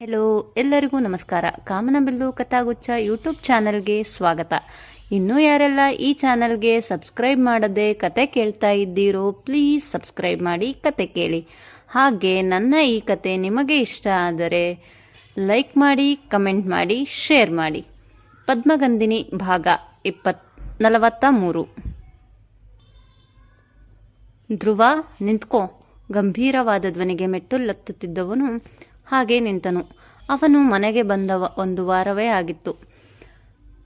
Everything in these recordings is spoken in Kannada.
ಹೆಲೋ ಎಲ್ಲರಿಗೂ ನಮಸ್ಕಾರ. ಕಾಮನಬಿಲ್ಲು ಕಥಾಗುಚ್ಛ ಯೂಟ್ಯೂಬ್ ಚಾನಲ್ಗೆ ಸ್ವಾಗತ. ಇನ್ನೂ ಯಾರೆಲ್ಲ ಈ ಚಾನಲ್ಗೆ ಸಬ್ಸ್ಕ್ರೈಬ್ ಮಾಡದೆ ಕತೆ ಕೇಳ್ತಾ ಇದ್ದೀರೋ ಪ್ಲೀಸ್ ಸಬ್ಸ್ಕ್ರೈಬ್ ಮಾಡಿ ಕತೆ ಕೇಳಿ. ಹಾಗೆ ನನ್ನ ಈ ಕತೆ ನಿಮಗೆ ಇಷ್ಟ ಆದರೆ ಲೈಕ್ ಮಾಡಿ ಕಮೆಂಟ್ ಮಾಡಿ ಶೇರ್ ಮಾಡಿ. ಪದ್ಮಗಂಧಿನಿ ಭಾಗ ಇಪ್ಪತ್ ನಲವತ್ತ ಮೂರು ಧ್ರುವ, ನಿಂತ್ಕೋ. ಗಂಭೀರವಾದ ಧ್ವನಿಗೆ ಮೆಟ್ಟುಲ್ಲತ್ತುತ್ತಿದ್ದವನು ಹಾಗೆ ನಿಂತನು. ಅವನು ಮನೆಗೆ ಬಂದ ಒಂದು ವಾರವೇ ಆಗಿತ್ತು.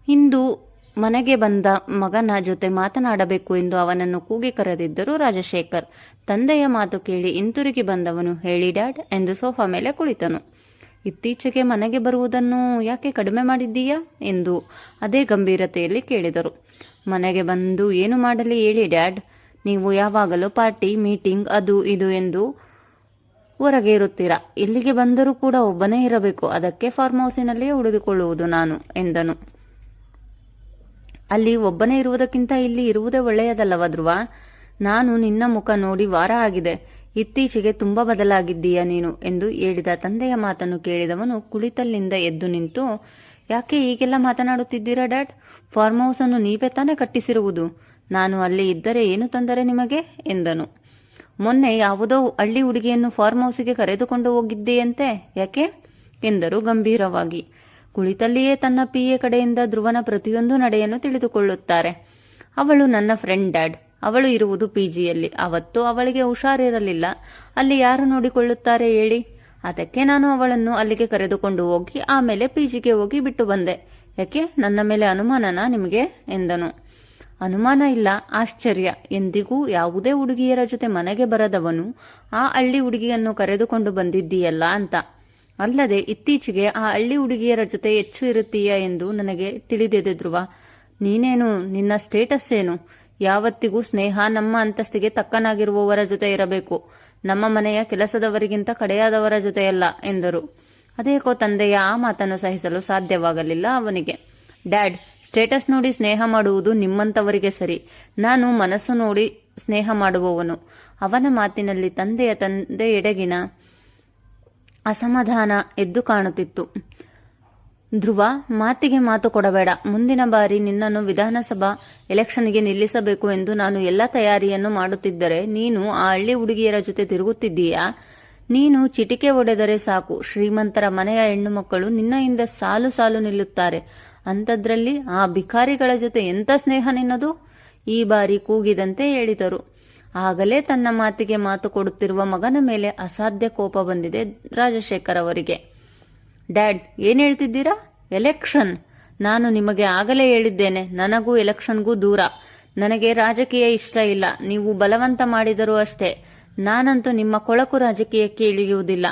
ಇಂದು ಮನೆಗೆ ಬಂದ ಮಗನ ಜೊತೆ ಮಾತನಾಡಬೇಕು ಎಂದು ಅವನನ್ನು ಕೂಗಿ ಕರೆದಿದ್ದರು ರಾಜಶೇಖರ್. ತಂದೆಯ ಮಾತು ಕೇಳಿ ಹಿಂತಿರುಗಿ ಬಂದವನು ಹೇಳಿ, ಡ್ಯಾಡ್, ಎಂದು ಸೋಫಾ ಮೇಲೆ ಕುಳಿತನು. ಇತ್ತೀಚೆಗೆ ಮನೆಗೆ ಬರುವುದನ್ನು ಯಾಕೆ ಕಡಿಮೆ ಮಾಡಿದ್ದೀಯಾ? ಎಂದು ಅದೇ ಗಂಭೀರತೆಯಲ್ಲಿ ಕೇಳಿದರು. ಮನೆಗೆ ಬಂದು ಏನು ಮಾಡಲಿ ಹೇಳಿ, ಡ್ಯಾಡ್. ನೀವು ಯಾವಾಗಲೂ ಪಾರ್ಟಿ, ಮೀಟಿಂಗ್, ಅದು, ಇದು ಎಂದು ಹೊರಗೆ ಇರುತ್ತೀರಾ? ಇಲ್ಲಿಗೆ ಬಂದರೂ ಕೂಡ ಒಬ್ಬನೇ ಇರಬೇಕು. ಅದಕ್ಕೆ ಫಾರ್ಮ್ ಹೌಸಿನಲ್ಲಿಯೇ ಉಳಿದುಕೊಳ್ಳುವುದು ನಾನು, ಎಂದನು. ಅಲ್ಲಿ ಒಬ್ಬನೇ ಇರುವುದಕ್ಕಿಂತ ಇಲ್ಲಿ ಇರುವುದೇ ಒಳ್ಳೆಯದಲ್ಲವ ಧ್ರುವ? ನಾನು ನಿನ್ನ ಮುಖ ನೋಡಿ ವಾರ ಆಗಿದೆ. ಇತ್ತೀಚೆಗೆ ತುಂಬಾ ಬದಲಾಗಿದ್ದೀಯ ನೀನು, ಎಂದು ಹೇಳಿದ ತಂದೆಯ ಮಾತನ್ನು ಕೇಳಿದವನು ಕುಳಿತಲ್ಲಿಂದ ಎದ್ದು ನಿಂತು, ಯಾಕೆ ಈಗೆಲ್ಲ ಮಾತನಾಡುತ್ತಿದ್ದೀರಾ ಡ್ಯಾಡ್? ಫಾರ್ಮ್ ಅನ್ನು ನೀವೇ ತಾನೇ ಕಟ್ಟಿಸಿರುವುದು. ನಾನು ಅಲ್ಲಿ ಇದ್ದರೆ ಏನು ತೊಂದರೆ ನಿಮಗೆ? ಎಂದನು. ಮೊನ್ನೆ ಯಾವುದೋ ಹಳ್ಳಿ ಹುಡುಗಿಯನ್ನು ಫಾರ್ಮ್ ಹೌಸಿಗೆ ಕರೆದುಕೊಂಡು ಹೋಗಿದ್ದೆಯಂತೆ? ಯಾಕೆ? ಎಂದರು ಗಂಭೀರವಾಗಿ. ಕುಳಿತಲ್ಲಿಯೇ ತನ್ನ ಪಿಎ ಕಡೆಯಿಂದ ಧ್ರುವನ ಪ್ರತಿಯೊಂದು ನಡೆಯನ್ನು ತಿಳಿದುಕೊಳ್ಳುತ್ತಾರೆ. ಅವಳು ನನ್ನ ಫ್ರೆಂಡ್ ಡ್ಯಾಡ್. ಅವಳು ಇರುವುದು ಪಿಜಿಯಲ್ಲಿ. ಅವತ್ತು ಅವಳಿಗೆ ಹುಷಾರಿರಲಿಲ್ಲ. ಅಲ್ಲಿ ಯಾರು ನೋಡಿಕೊಳ್ಳುತ್ತಾರೆ ಹೇಳಿ? ಅದಕ್ಕೆ ನಾನು ಅವಳನ್ನು ಅಲ್ಲಿಗೆ ಕರೆದುಕೊಂಡು ಹೋಗಿ, ಆಮೇಲೆ ಪಿಜಿಗೆ ಹೋಗಿ ಬಿಟ್ಟು ಬಂದೆ. ಯಾಕೆ? ನನ್ನ ಮೇಲೆ ಅನುಮಾನನಾ ನಿಮಗೆ? ಎಂದನು. ಅನುಮಾನ ಇಲ್ಲ, ಆಶ್ಚರ್ಯ. ಎಂದಿಗೂ ಯಾವುದೇ ಹುಡುಗಿಯರ ಜೊತೆ ಮನೆಗೆ ಬರದವನು, ಆ ಹಳ್ಳಿ ಹುಡುಗಿಯನ್ನು ಕರೆದುಕೊಂಡು ಬಂದಿದ್ದೀಯಲ್ಲ ಅಂತ. ಅಲ್ಲದೆ ಇತ್ತೀಚೆಗೆ ಆ ಹಳ್ಳಿ ಹುಡುಗಿಯರ ಜೊತೆ ಹೆಚ್ಚು ಇರುತ್ತೀಯ ಎಂದು ನನಗೆ ತಿಳಿದಿದೆ ಧ್ರುವ. ನೀನೇನು, ನಿನ್ನ ಸ್ಟೇಟಸ್ ಏನು? ಯಾವತ್ತಿಗೂ ಸ್ನೇಹ ನಮ್ಮ ಅಂತಸ್ತಿಗೆ ತಕ್ಕನಾಗಿರುವವರ ಜೊತೆ ಇರಬೇಕು. ನಮ್ಮ ಮನೆಯ ಕೆಲಸದವರಿಗಿಂತ ಕಡೆಯಾದವರ ಜೊತೆಯಲ್ಲ, ಎಂದರು. ಅದೇಕೋ ತಂದೆಯ ಆ ಮಾತನ್ನು ಸಹಿಸಲು ಸಾಧ್ಯವಾಗಲಿಲ್ಲ ಅವನಿಗೆ. ಡ್ಯಾಡ್ ಸ್ಟೇಟಸ್ ನೋಡಿ ಸ್ನೇಹ ಮಾಡುವುದು ನಿಮ್ಮಂತವರಿಗೆ ಸರಿ. ನಾನು ಮನಸ್ಸು ನೋಡಿ ಸ್ನೇಹ ಮಾಡುವವನು. ಅವನ ಮಾತಿನಲ್ಲಿ ತಂದೆಯ ತಂದೆ ಎಡೆಗಿನ ಅಸಮಾಧಾನ ಎದ್ದು ಕಾಣುತ್ತಿತ್ತು. ಧ್ರುವ, ಮಾತಿಗೆ ಮಾತು ಕೊಡಬೇಡ. ಮುಂದಿನ ಬಾರಿ ನಿನ್ನನ್ನು ವಿಧಾನಸಭಾ ಎಲೆಕ್ಷನ್ಗೆ ನಿಲ್ಲಿಸಬೇಕು ಎಂದು ನಾನು ಎಲ್ಲ ತಯಾರಿಯನ್ನು ಮಾಡುತ್ತಿದ್ದರೆ ನೀನು ಆ ಹಳ್ಳಿ ಹುಡುಗಿಯರ ಜೊತೆ ತಿರುಗುತ್ತಿದ್ದೀಯಾ? ನೀನು ಚಿಟಿಕೆ ಒಡೆದರೆ ಸಾಕು. ಶ್ರೀಮಂತರ ಮನೆಯ ಹೆಣ್ಣು ಮಕ್ಕಳು ನಿನ್ನ ಹಿಂದೆ ಸಾಲು ಸಾಲು ನಿಲ್ಲುತ್ತಾರೆ. ಅಂಥದ್ರಲ್ಲಿ ಆ ಭಿಕಾರಿಗಳ ಜೊತೆ ಎಂಥ ಸ್ನೇಹ ನಿನ್ನದು? ಈ ಬಾರಿ ಕೂಗಿದಂತೆ ಹೇಳಿದರು. ಆಗಲೇ ತನ್ನ ಮಾತಿಗೆ ಮಾತು ಕೊಡುತ್ತಿರುವ ಮಗನ ಮೇಲೆ ಅಸಾಧ್ಯ ಕೋಪ ಬಂದಿದೆ ರಾಜಶೇಖರ್ ಅವರಿಗೆ. ಡ್ಯಾಡ್, ಏನ್ ಹೇಳ್ತಿದ್ದೀರಾ? ಎಲೆಕ್ಷನ್. ನಾನು ನಿಮಗೆ ಆಗಲೇ ಹೇಳಿದ್ದೇನೆ. ನನಗೂ ಎಲೆಕ್ಷನ್ಗೂ ದೂರ. ನನಗೆ ರಾಜಕೀಯ ಇಷ್ಟ ಇಲ್ಲ. ನೀವು ಬಲವಂತ ಮಾಡಿದರೂ ಅಷ್ಟೇ. ನಾನಂತೂ ನಿಮ್ಮ ಕೊಳಕು ರಾಜಕೀಯಕ್ಕೆ ಇಳಿಯುವುದಿಲ್ಲ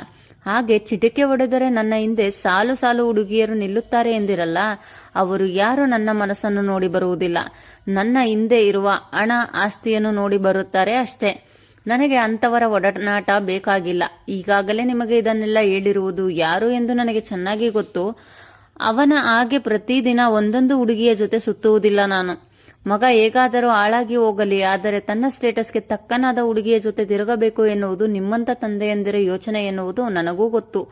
ಹಾಗೆ ಚಿಟಿಕೆ ಒಡೆದರೆ ನನ್ನ ಹಿಂದೆ ಸಾಲು ಸಾಲು ಹುಡುಗಿಯರು ನಿಲ್ಲುತ್ತಾರೆ ಎಂದಿರಲ್ಲ, ಅವರು ಯಾರು ನನ್ನ ಮನಸ್ಸನ್ನು ನೋಡಿ ಬರುವುದಿಲ್ಲ. ನನ್ನ ಹಿಂದೆ ಇರುವ ಹಣ ಆಸ್ತಿಯನ್ನು ನೋಡಿ ಬರುತ್ತಾರೆ ಅಷ್ಟೇ. ನನಗೆ ಅಂಥವರ ಒಡನಾಟ ಬೇಕಾಗಿಲ್ಲ. ಈಗಾಗಲೇ ನಿಮಗೆ ಇದನ್ನೆಲ್ಲ ಹೇಳಿರುವುದು ಯಾರು ಎಂದು ನನಗೆ ಚೆನ್ನಾಗಿ ಗೊತ್ತು. ಅವನ ಹಾಗೆ ಪ್ರತಿದಿನ ಒಂದೊಂದು ಹುಡುಗಿಯ ಜೊತೆ ಸುತ್ತುವುದಿಲ್ಲ ನಾನು. ಮಗ ಹೇಗಾದರೂ ಹಾಳಾಗಿ ಹೋಗಲಿ, ಆದರೆ ತನ್ನ ಸ್ಟೇಟಸ್ಗೆ ತಕ್ಕನಾದ ಹುಡುಗಿಯ ಜೊತೆ ತಿರುಗಬೇಕು ಎನ್ನುವುದು ನಿಮ್ಮಂತ ತಂದೆಯಂದಿರ ಯೋಚನೆ ಎನ್ನುವುದು ನನಗೂ ಗೊತ್ತು.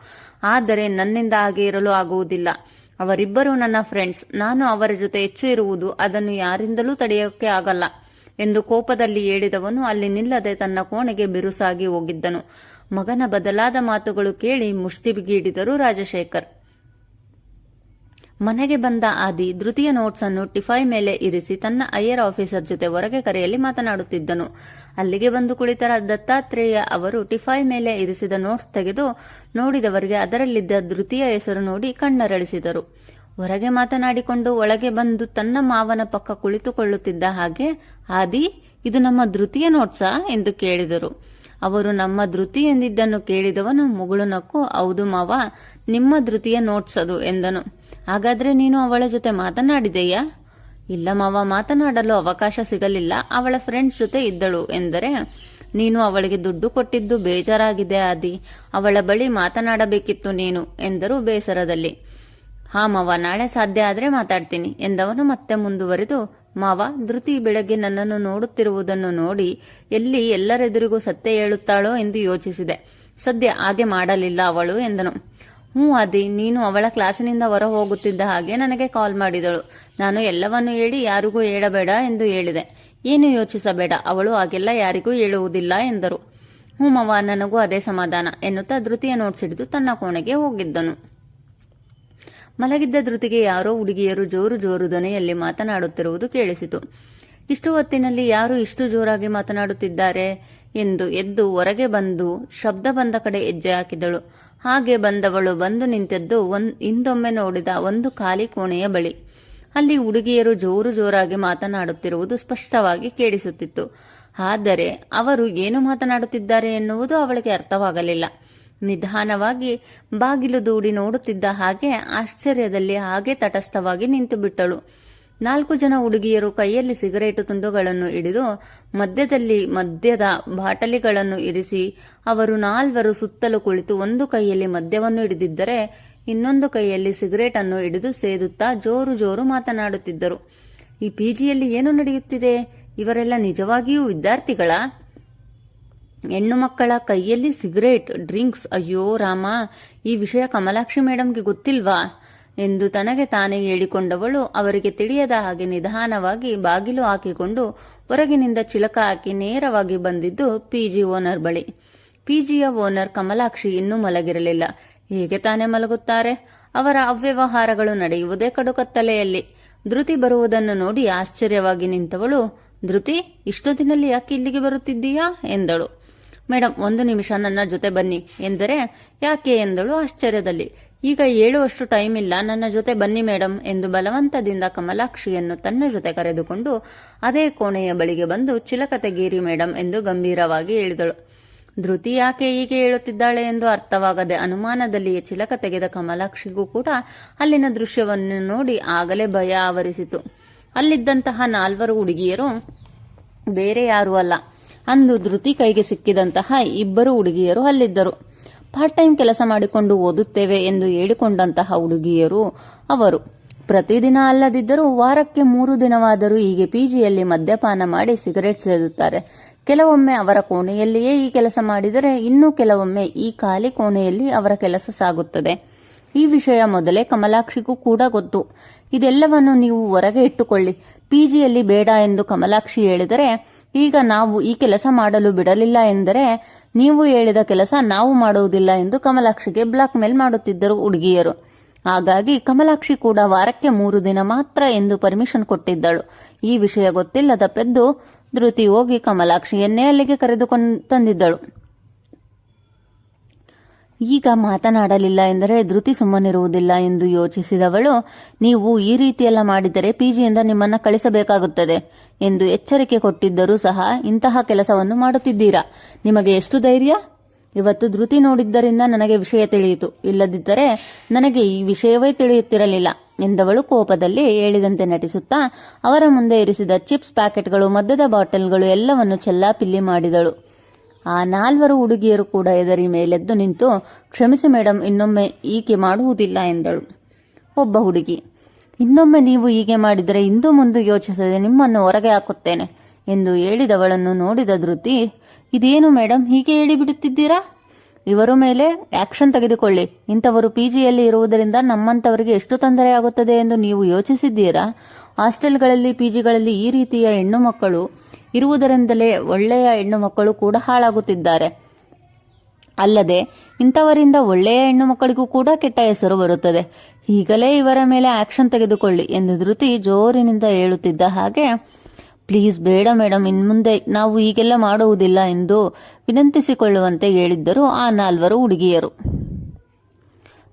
ಆದರೆ ನನ್ನಿಂದ ಹಾಗೆ ಇರಲು ಆಗುವುದಿಲ್ಲ. ಅವರಿಬ್ಬರು ನನ್ನ ಫ್ರೆಂಡ್ಸ್ ನಾನು ಅವರ ಜೊತೆ ಹೆಚ್ಚು ಇರುವುದು ಅದನ್ನು ಯಾರಿಂದಲೂ ತಡೆಯೋಕೆ ಆಗಲ್ಲ ಎಂದು ಕೋಪದಲ್ಲಿ ಹೇಳಿದವನು ಅಲ್ಲಿ ನಿಲ್ಲದೆ ತನ್ನ ಕೋಣೆಗೆ ಬಿರುಸಾಗಿ ಹೋಗಿದ್ದನು. ಮಗನ ಬದಲಾದ ಮಾತುಗಳು ಕೇಳಿ ಮುಷ್ಟಿ ಬಿಗಿಡಿದರು ರಾಜಶೇಖರ್. ಮನೆಗೆ ಬಂದ ಆದಿ ದೃತೀಯ ನೋಟ್ಸ್ ಅನ್ನು ಟಿಫೈ ಮೇಲೆ ಇರಿಸಿ ತನ್ನ ಐಯರ್ ಆಫೀಸರ್ ಜೊತೆ ಹೊರಗೆ ಕರೆಯಲ್ಲಿ ಮಾತನಾಡುತ್ತಿದ್ದನು. ಅಲ್ಲಿಗೆ ಬಂದು ಕುಳಿತರ ದತ್ತಾತ್ರೇಯ ಅವರು ಟಿಫೈ ಮೇಲೆ ಇರಿಸಿದ ನೋಟ್ಸ್ ತೆಗೆದು ನೋಡಿದವರಿಗೆ ಅದರಲ್ಲಿದ್ದ ದೃತೀಯ ಹೆಸರು ನೋಡಿ ಕಣ್ಣರಳಿಸಿದರು. ಹೊರಗೆ ಮಾತನಾಡಿಕೊಂಡು ಒಳಗೆ ಬಂದು ತನ್ನ ಮಾವನ ಪಕ್ಕ ಕುಳಿತುಕೊಳ್ಳುತ್ತಿದ್ದ ಹಾಗೆ, ಆದಿ, ಇದು ನಮ್ಮ ಧೃತಿಯ ನೋಟ್ಸಾ ಎಂದು ಕೇಳಿದರು. ಅವರು, ನಮ್ಮ ಧೃತಿ ಎಂದಿದ್ದನ್ನು ಕೇಳಿದವನು ಮುಗುಳು ನಕ್ಕು, ಹೌದು ಮಾವ, ನಿಮ್ಮ ಧೃತಿಯ ನೋಟ್ಸ್ ಅದು, ಎಂದನು. ಹಾಗಾದ್ರೆ ನೀನು ಅವಳ ಜೊತೆ ಮಾತನಾಡಿದೆಯಾ? ಇಲ್ಲ ಮಾವ, ಮಾತನಾಡಲು ಅವಕಾಶ ಸಿಗಲಿಲ್ಲ. ಅವಳ ಫ್ರೆಂಡ್ಸ್ ಜೊತೆ ಇದ್ದಳು ಎಂದರೆ, ನೀನು ಅವಳಿಗೆ ದುಡ್ಡು ಕೊಟ್ಟಿದ್ದು ಬೇಜಾರಾಗಿದೆ ಆದಿ. ಅವಳ ಬಳಿ ಮಾತನಾಡಬೇಕಿತ್ತು ನೀನು ಎಂದರು ಬೇಸರದಲ್ಲಿ. ಹಾ ಮಾವ, ನಾಳೆ ಸಾಧ್ಯ ಆದ್ರೆ ಮಾತಾಡ್ತೀನಿ ಎಂದವನು ಮತ್ತೆ ಮುಂದುವರೆದು, ಮಾವ, ಧೃತಿ ಬೆಳಗ್ಗೆ ನನ್ನನ್ನು ನೋಡುತ್ತಿರುವುದನ್ನು ನೋಡಿ ಎಲ್ಲಿ ಎಲ್ಲರೆದುರಿಗೂ ಸತ್ಯ ಹೇಳುತ್ತಾಳೋ ಎಂದು ಯೋಚಿಸಿದೆ. ಸದ್ಯ ಹಾಗೆ ಮಾಡಲಿಲ್ಲ ಅವಳು ಎಂದನು. ಹ್ಞೂ ಅದಿ ನೀನು ಅವಳ ಕ್ಲಾಸಿನಿಂದ ಹೊರ ಹೋಗುತ್ತಿದ್ದ ಹಾಗೆ ನನಗೆ ಕಾಲ್ ಮಾಡಿದಳು. ನಾನು ಎಲ್ಲವನ್ನು ಹೇಳಿ ಯಾರಿಗೂ ಹೇಳಬೇಡ ಎಂದು ಹೇಳಿದೆ. ಏನು ಯೋಚಿಸಬೇಡ, ಅವಳು ಹಾಗೆಲ್ಲ ಯಾರಿಗೂ ಹೇಳುವುದಿಲ್ಲ ಎಂದರು. ಹ್ಞೂ ನನಗೂ ಅದೇ ಸಮಾಧಾನ ಎನ್ನುತ್ತಾ ಧೃತಿಯ ನೋಟ್ಸ್ ಹಿಡಿದು ತನ್ನ ಕೋಣೆಗೆ ಹೋಗಿದ್ದನು. ಮಲಗಿದ್ದ ಧೃತಿಗೆ ಯಾರೋ ಹುಡುಗಿಯರು ಜೋರು ಜೋರು ದೊನೆಯಲ್ಲಿ ಮಾತನಾಡುತ್ತಿರುವುದು ಕೇಳಿಸಿತು. ಇಷ್ಟು ಹೊತ್ತಿನಲ್ಲಿ ಯಾರು ಇಷ್ಟು ಜೋರಾಗಿ ಮಾತನಾಡುತ್ತಿದ್ದಾರೆ? ಎಂದು ಎದ್ದು ಹೊರಗೆ ಬಂದು ಶಬ್ದ ಬಂದ ಕಡೆ ಹೆಜ್ಜೆ ಹಾಕಿದಳು. ಹಾಗೆ ಬಂದವಳು ಬಂದು ನಿಂತದ್ದು ಒಂದ್ ಹಿಂದೊಮ್ಮೆ ನೋಡಿದ ಒಂದು ಖಾಲಿ ಕೋಣೆಯ ಬಳಿ. ಅಲ್ಲಿ ಹುಡುಗಿಯರು ಜೋರು ಜೋರಾಗಿ ಮಾತನಾಡುತ್ತಿರುವುದು ಸ್ಪಷ್ಟವಾಗಿ ಕೇಳಿಸುತ್ತಿತ್ತು. ಆದರೆ ಅವರು ಏನು ಮಾತನಾಡುತ್ತಿದ್ದಾರೆ ಎನ್ನುವುದು ಅವಳಿಗೆ ಅರ್ಥವಾಗಲಿಲ್ಲ. ನಿಧಾನವಾಗಿ ಬಾಗಿಲು ದೂಡಿ ನೋಡುತ್ತಿದ್ದ ಹಾಗೆ ಆಶ್ಚರ್ಯದಲ್ಲಿ ಹಾಗೆ ತಟಸ್ಥವಾಗಿ ನಿಂತು ಬಿಟ್ಟಳು ನಾಲ್ಕು ಜನ ಹುಡುಗಿಯರು ಕೈಯಲ್ಲಿ ಸಿಗರೇಟು ತುಂಡುಗಳನ್ನು ಹಿಡಿದು ಮಧ್ಯದಲ್ಲಿ ಮದ್ಯದ ಬಾಟಲಿಗಳನ್ನು ಇರಿಸಿ ಅವರು ನಾಲ್ವರು ಸುತ್ತಲೂ ಕುಳಿತು ಒಂದು ಕೈಯಲ್ಲಿ ಮದ್ಯವನ್ನು ಹಿಡಿದಿದ್ದರೆ ಇನ್ನೊಂದು ಕೈಯಲ್ಲಿ ಸಿಗರೇಟ್ ಅನ್ನು ಹಿಡಿದು ಸೇದುತ್ತಾ ಜೋರು ಜೋರು ಮಾತನಾಡುತ್ತಿದ್ದರು. ಈ ಪಿಜಿಯಲ್ಲಿ ಏನು ನಡೆಯುತ್ತಿದೆ? ಇವರೆಲ್ಲ ನಿಜವಾಗಿಯೂ ವಿದ್ಯಾರ್ಥಿಗಳ? ಹೆಣ್ಣು ಮಕ್ಕಳ ಕೈಯಲ್ಲಿ ಸಿಗರೇಟ್, ಡ್ರಿಂಕ್ಸ್? ಅಯ್ಯೋ ರಾಮ, ಈ ವಿಷಯ ಕಮಲಾಕ್ಷಿ ಮೇಡಮ್ಗೆ ಗೊತ್ತಿಲ್ವಾ? ಎಂದು ತನಗೆ ತಾನೇ ಹೇಳಿಕೊಂಡವಳು ಅವರಿಗೆ ತಿಳಿಯದ ಹಾಗೆ ನಿಧಾನವಾಗಿ ಬಾಗಿಲು ಹಾಕಿಕೊಂಡು ಹೊರಗಿನಿಂದ ಚಿಲಕ ಹಾಕಿ ನೇರವಾಗಿ ಬಂದಿದ್ದು ಪಿಜಿ ಓನರ್ ಬಳಿ. ಪಿಜಿಯ ಓನರ್ ಕಮಲಾಕ್ಷಿ ಇನ್ನೂ ಮಲಗಿರಲಿಲ್ಲ. ಹೇಗೆ ತಾನೇ ಮಲಗುತ್ತಾರೆ? ಅವರ ಅವ್ಯವಹಾರಗಳು ನಡೆಯುವುದೇ ಕಡುಕತ್ತಲೆಯಲ್ಲಿ. ಧೃತಿ ಬರುವುದನ್ನು ನೋಡಿ ಆಶ್ಚರ್ಯವಾಗಿ ನಿಂತವಳು. ಧೃತಿ ಇಷ್ಟೊತ್ತಿನಲ್ಲಿ ಯಾಕೆ ಇಲ್ಲಿಗೆ ಬರುತ್ತಿದ್ದೀಯಾ? ಎಂದಳು. ಮೇಡಮ್ ಒಂದು ನಿಮಿಷ ನನ್ನ ಜೊತೆ ಬನ್ನಿ ಎಂದರೆ ಯಾಕೆ ಎಂದಳು ಆಶ್ಚರ್ಯದಲ್ಲಿ. ಈಗ ಏಳುವಷ್ಟು ಟೈಮ್ ಇಲ್ಲ. ನನ್ನ ಜೊತೆ ಬನ್ನಿ ಮೇಡಮ್ ಎಂದು ಬಲವಂತದಿಂದ ಕಮಲಾಕ್ಷಿಯನ್ನು ತನ್ನ ಜೊತೆ ಕರೆದುಕೊಂಡು ಅದೇ ಕೋಣೆಯ ಬಳಿಗೆ ಬಂದು ಚಿಲಕ ತೆಗೀರಿ ಮೇಡಮ್ ಎಂದು ಗಂಭೀರವಾಗಿ ಹೇಳಿದಳು. ಧೃತಿ ಯಾಕೆ ಹೀಗೆ ಹೇಳುತ್ತಿದ್ದಾಳೆ ಎಂದು ಅರ್ಥವಾಗದೆ ಅನುಮಾನದಲ್ಲಿಯೇ ಚಿಲಕ ತೆಗೆದ ಕಮಲಾಕ್ಷಿಗೂ ಕೂಡ ಅಲ್ಲಿನ ದೃಶ್ಯವನ್ನು ನೋಡಿ ಆಗಲೇ ಭಯ ಆವರಿಸಿತು. ಅಲ್ಲಿದ್ದಂತಹ ನಾಲ್ವರು ಹುಡುಗಿಯರು ಬೇರೆ ಯಾರೂ ಅಲ್ಲ. ಅಂದು ಧೃತಿ ಕೈಗೆ ಸಿಕ್ಕಿದಂತಹ ಇಬ್ಬರು ಹುಡುಗಿಯರು ಅಲ್ಲಿದ್ದರು. ಪಾರ್ಟ್ ಟೈಮ್ ಕೆಲಸ ಮಾಡಿಕೊಂಡು ಓದುತ್ತೇವೆ ಎಂದು ಹೇಳಿಕೊಂಡಂತಹ ಹುಡುಗಿಯರು ಅವರು. ಪ್ರತಿದಿನ ಅಲ್ಲದಿದ್ದರೂ ವಾರಕ್ಕೆ ಮೂರು ದಿನವಾದರೂ ಹೀಗೆ ಪಿಜಿಯಲ್ಲಿ ಮದ್ಯಪಾನ ಮಾಡಿ ಸಿಗರೆಟ್ ಸೇದುತ್ತಾರೆ. ಕೆಲವೊಮ್ಮೆ ಅವರ ಕೋಣೆಯಲ್ಲಿಯೇ ಈ ಕೆಲಸ ಮಾಡಿದರೆ ಇನ್ನೂ ಕೆಲವೊಮ್ಮೆ ಈ ಖಾಲಿ ಕೋಣೆಯಲ್ಲಿ ಅವರ ಕೆಲಸ ಸಾಗುತ್ತದೆ. ಈ ವಿಷಯ ಮೊದಲೇ ಕಮಲಾಕ್ಷಿಗೂ ಕೂಡ ಗೊತ್ತು. ಇದೆಲ್ಲವನ್ನು ನೀವು ಹೊರಗೆ ಇಟ್ಟುಕೊಳ್ಳಿ. ಪಿಜಿಯಲ್ಲಿ ಬೇಡ ಎಂದು ಕಮಲಾಕ್ಷಿ ಹೇಳಿದರೆ, ಈಗ ನಾವು ಈ ಕೆಲಸ ಮಾಡಲು ಬಿಡಲಿಲ್ಲ ಎಂದರೆ ನೀವು ಹೇಳಿದ ಕೆಲಸ ನಾವು ಮಾಡುವುದಿಲ್ಲ ಎಂದು ಕಮಲಾಕ್ಷಿಗೆ ಬ್ಲಾಕ್ ಮೇಲ್ ಮಾಡುತ್ತಿದ್ದರು ಹುಡುಗಿಯರು. ಹಾಗಾಗಿ ಕಮಲಾಕ್ಷಿ ಕೂಡ ವಾರಕ್ಕೆ ಮೂರು ದಿನ ಮಾತ್ರ ಎಂದು ಪರ್ಮಿಷನ್ ಕೊಟ್ಟಿದ್ದಳು. ಈ ವಿಷಯ ಗೊತ್ತಿಲ್ಲದ ಪೆದ್ದು ಧೃತಿ ಹೋಗಿ ಕಮಲಾಕ್ಷಿಯನ್ನೇ ಅಲ್ಲಿಗೆ ಕರೆದುಕೊಂಡು ತಂದಿದ್ದಳು. ಈಗ ಮಾತನಾಡಲಿಲ್ಲ ಎಂದರೆ ಧೃತಿ ಸುಮ್ಮನಿರುವುದಿಲ್ಲ ಎಂದು ಯೋಚಿಸಿದವಳು, ನೀವು ಈ ರೀತಿಯೆಲ್ಲ ಮಾಡಿದರೆ ಪಿಜಿಯಿಂದ ನಿಮ್ಮನ್ನ ಕಳಿಸಬೇಕಾಗುತ್ತದೆ ಎಂದು ಎಚ್ಚರಿಕೆ ಕೊಟ್ಟಿದ್ದರೂ ಸಹ ಇಂತಹ ಕೆಲಸವನ್ನು ಮಾಡುತ್ತಿದ್ದೀರಾ? ನಿಮಗೆ ಎಷ್ಟು ಧೈರ್ಯ? ಇವತ್ತು ಧೃತಿ ನೋಡಿದ್ದರಿಂದ ನನಗೆ ವಿಷಯ ತಿಳಿಯಿತು. ಇಲ್ಲದಿದ್ದರೆ ನನಗೆ ಈ ವಿಷಯವೇ ತಿಳಿಯುತ್ತಿರಲಿಲ್ಲ ಎಂದವಳು ಕೋಪದಲ್ಲಿ ಹೇಳಿದಂತೆ ನಟಿಸುತ್ತಾ ಅವರ ಮುಂದೆ ಇರಿಸಿದ ಚಿಪ್ಸ್ ಪ್ಯಾಕೆಟ್ಗಳು, ಮದ್ಯದ ಬಾಟಲ್ಗಳು ಎಲ್ಲವನ್ನು ಚೆಲ್ಲಾಪಿಲ್ಲಿ ಮಾಡಿದಳು. ಆ ನಾಲ್ವರು ಹುಡುಗಿಯರು ಕೂಡ ಎದರಿ ಮೇಲೆದ್ದು ನಿಂತು, ಕ್ಷಮಿಸಿ ಮೇಡಮ್ ಇನ್ನೊಮ್ಮೆ ಈಕೆ ಮಾಡುವುದಿಲ್ಲ ಎಂದಳು ಒಬ್ಬ ಹುಡುಗಿ. ಇನ್ನೊಮ್ಮೆ ನೀವು ಹೀಗೆ ಮಾಡಿದರೆ ಇಂದು ಮುಂದೆ ಯೋಚಿಸದೆ ನಿಮ್ಮನ್ನು ಹೊರಗೆ ಹಾಕುತ್ತೇನೆ ಎಂದು ಹೇಳಿದವಳನ್ನು ನೋಡಿದ ಧೃತಿ, ಇದೇನು ಮೇಡಮ್ ಹೀಗೆ ಹೇಳಿಬಿಡುತ್ತಿದ್ದೀರಾ? ಇವರ ಮೇಲೆ ಆಕ್ಷನ್ ತೆಗೆದುಕೊಳ್ಳಿ. ಇಂಥವರು ಪಿಜಿಯಲ್ಲಿ ಇರುವುದರಿಂದ ನಮ್ಮಂಥವರಿಗೆ ಎಷ್ಟು ತೊಂದರೆಯಾಗುತ್ತದೆ ಎಂದು ನೀವು ಯೋಚಿಸಿದ್ದೀರಾ? ಹಾಸ್ಟೆಲ್ಗಳಲ್ಲಿ ಪಿಜಿಗಳಲ್ಲಿ ಈ ರೀತಿಯ ಹೆಣ್ಣು ಮಕ್ಕಳು ಇರುವುದರಿಂದಲೇ ಒಳ್ಳೆಯ ಹೆಣ್ಣು ಮಕ್ಕಳು ಕೂಡ ಹಾಳಾಗುತ್ತಿದ್ದಾರೆ. ಅಲ್ಲದೆ, ಇಂಥವರಿಂದ ಒಳ್ಳೆಯ ಹೆಣ್ಣು ಮಕ್ಕಳಿಗೂ ಕೂಡ ಕೆಟ್ಟ ಹೆಸರು ಬರುತ್ತದೆ. ಈಗಲೇ ಇವರ ಮೇಲೆ ಆಕ್ಷನ್ ತೆಗೆದುಕೊಳ್ಳಿ ಎಂದು ಧೃತಿ ಜೋರಿನಿಂದ ಹೇಳುತ್ತಿದ್ದ ಹಾಗೆ, ಪ್ಲೀಸ್ ಬೇಡ ಮೇಡಮ್ ಇನ್ಮುಂದೆ ನಾವು ಈಗೆಲ್ಲ ಮಾಡುವುದಿಲ್ಲ ಎಂದು ವಿನಂತಿಸಿಕೊಳ್ಳುವಂತೆ ಹೇಳಿದ್ದರು ಆ ನಾಲ್ವರು ಹುಡುಗಿಯರು.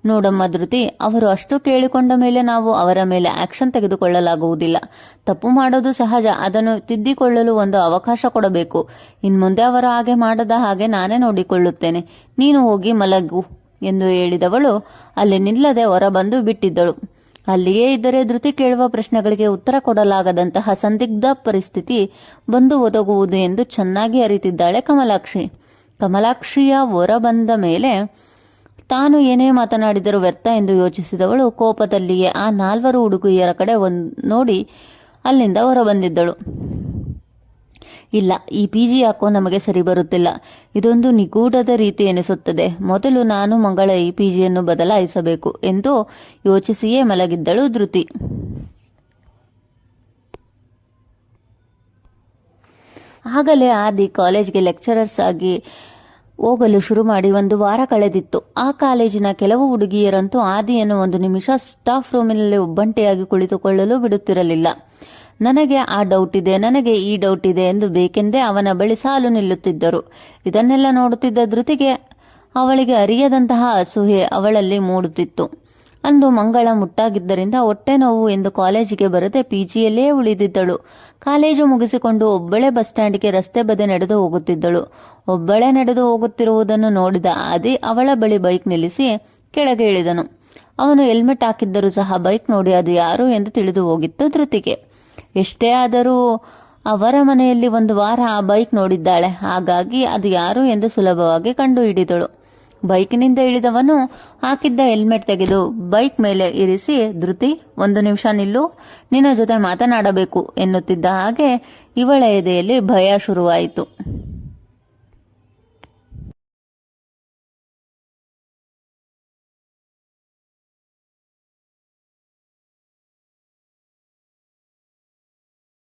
ನೋಡಮ್ಮ ಧೃತಿ, ಅವರು ಅಷ್ಟು ಕೇಳಿಕೊಂಡ ಮೇಲೆ ನಾವು ಅವರ ಮೇಲೆ ಆಕ್ಷನ್ ತೆಗೆದುಕೊಳ್ಳಲಾಗುವುದಿಲ್ಲ. ತಪ್ಪು ಮಾಡೋದು ಸಹಜ, ಅದನ್ನು ತಿದ್ದಿಕೊಳ್ಳಲು ಒಂದು ಅವಕಾಶ ಕೊಡಬೇಕು. ಇನ್ಮುಂದೆ ಅವರು ಹಾಗೆ ಮಾಡದ ಹಾಗೆ ನಾನೇ ನೋಡಿಕೊಳ್ಳುತ್ತೇನೆ. ನೀನು ಹೋಗಿ ಮಲಗು ಎಂದು ಹೇಳಿದವಳು, ಅಲ್ಲಿ ನಿಲ್ಲದೆ ಹೊರಬಂದು ಬಿಟ್ಟಿದ್ದಳು. ಅಲ್ಲಿಯೇ ಇದ್ದರೆ ಧೃತಿ ಕೇಳುವ ಪ್ರಶ್ನೆಗಳಿಗೆ ಉತ್ತರ ಕೊಡಲಾಗದಂತಹ ಸಂದಿಗ್ಧ ಪರಿಸ್ಥಿತಿ ಬಂದು ಒದಗುವುದು ಎಂದು ಚೆನ್ನಾಗಿ ಅರಿತಿದ್ದಾಳೆ ಕಮಲಾಕ್ಷಿ. ಕಮಲಾಕ್ಷಿಯ ಹೊರ ಬಂದ ಮೇಲೆ ತಾನು ಏನೇ ಮಾತನಾಡಿದರೂ ವ್ಯರ್ಥ ಎಂದು ಯೋಚಿಸಿದವಳು. ಕೋಪದಲ್ಲಿಯೇ ಆ ನಾಲ್ವರು ಹುಡುಗಿಯರ ಕಡೆ ಒಂದ್ ನೋಡಿ ಅಲ್ಲಿಂದ ಹೊರಬಂದಿದ್ದಳು. ಇಲ್ಲ, ಈ ಪಿ ಜಿ ಯಾಕೋ ನಮಗೆ ಸರಿ ಬರುತ್ತಿಲ್ಲ. ಇದೊಂದು ನಿಗೂಢದ ರೀತಿ ಎನಿಸುತ್ತದೆ. ಮೊದಲು ನಾನು ಮಂಗಳ ಈ ಪಿ ಜಿಯನ್ನು ಬದಲಾಯಿಸಬೇಕು ಎಂದು ಯೋಚಿಸಿಯೇ ಮಲಗಿದ್ದಳು ಧೃತಿ. ಆಗಲೇ ಆದಿ ಕಾಲೇಜ್ಗೆ ಲೆಕ್ಚರರ್ಸ್ ಆಗಿ ಹೋಗಲು ಶುರು ಮಾಡಿ ಒಂದು ವಾರ ಕಳೆದಿತ್ತು. ಆ ಕಾಲೇಜಿನ ಕೆಲವು ಹುಡುಗಿಯರಂತೂ ಆದಿಯನ್ನು ಒಂದು ನಿಮಿಷ ಸ್ಟಾಫ್ ರೂಮಿನಲ್ಲಿ ಒಬ್ಬಂಟಿಯಾಗಿ ಕುಳಿತುಕೊಳ್ಳಲು ಬಿಡುತ್ತಿರಲಿಲ್ಲ. ನನಗೆ ಆ ಡೌಟ್ ಇದೆ, ನನಗೆ ಈ ಡೌಟ್ ಇದೆ ಎಂದು ಬೇಕೆಂದೇ ಅವನ ಬಳಿ ಸಾಲು ನಿಲ್ಲುತ್ತಿದ್ದರು. ಇದನ್ನೆಲ್ಲ ನೋಡುತ್ತಿದ್ದ ಧೃತಿಗೆ ಅವಳಿಗೆ ಅರಿಯದಂತಹ ಅಸೂಹೆ ಅವಳಲ್ಲಿ ಮೂಡುತ್ತಿತ್ತು. ಅಂದು ಮಂಗಳ ಮುಟ್ಟಾಗಿದ್ದರಿಂದ ಹೊಟ್ಟೆ ನೋವು ಎಂದು ಕಾಲೇಜಿಗೆ ಬರದೆ ಪಿಜಿಯಲ್ಲೇ ಉಳಿದಿದ್ದಳು. ಕಾಲೇಜು ಮುಗಿಸಿಕೊಂಡು ಒಬ್ಬಳೇ ಬಸ್ ಸ್ಟ್ಯಾಂಡ್ಗೆ ರಸ್ತೆ ಬದಿ ನಡೆದು ಹೋಗುತ್ತಿದ್ದಳು. ಒಬ್ಬಳೇ ನಡೆದು ಹೋಗುತ್ತಿರುವುದನ್ನು ನೋಡಿದ ಆದಿ ಅವಳ ಬಳಿ ಬೈಕ್ ನಿಲ್ಲಿಸಿ ಕೆಳಗೆ ಇಳಿದನು. ಅವನು ಹೆಲ್ಮೆಟ್ ಹಾಕಿದ್ದರೂ ಸಹ ಬೈಕ್ ನೋಡಿ ಅದು ಯಾರು ಎಂದು ತಿಳಿದು ಹೋಗಿತ್ತು ಧೃತಿಗೆ. ಎಷ್ಟೇ ಆದರೂ ಅವರ ಮನೆಯಲ್ಲಿ ಒಂದು ವಾರ ಆ ಬೈಕ್ ನೋಡಿದ್ದಾಳೆ. ಹಾಗಾಗಿ ಅದು ಯಾರು ಎಂದು ಸುಲಭವಾಗಿ ಕಂಡು ಹಿಡಿದಳು ಬೈಕಿನಿಂದ ಇಳಿದವನು ಹಾಕಿದ್ದ ಹೆಲ್ಮೆಟ್ ತೆಗೆದು ಬೈಕ್ ಮೇಲೆ ಇರಿಸಿ, ಧೃತಿ, ಒಂದು ನಿಮಿಷ ನಿಲ್ಲು, ನಿನ್ನ ಜೊತೆ ಮಾತನಾಡಬೇಕು ಎನ್ನುತ್ತಿದ್ದ ಹಾಗೆ ಇವಳ ಎದೆಯಲ್ಲಿ ಭಯ ಶುರುವಾಯಿತು.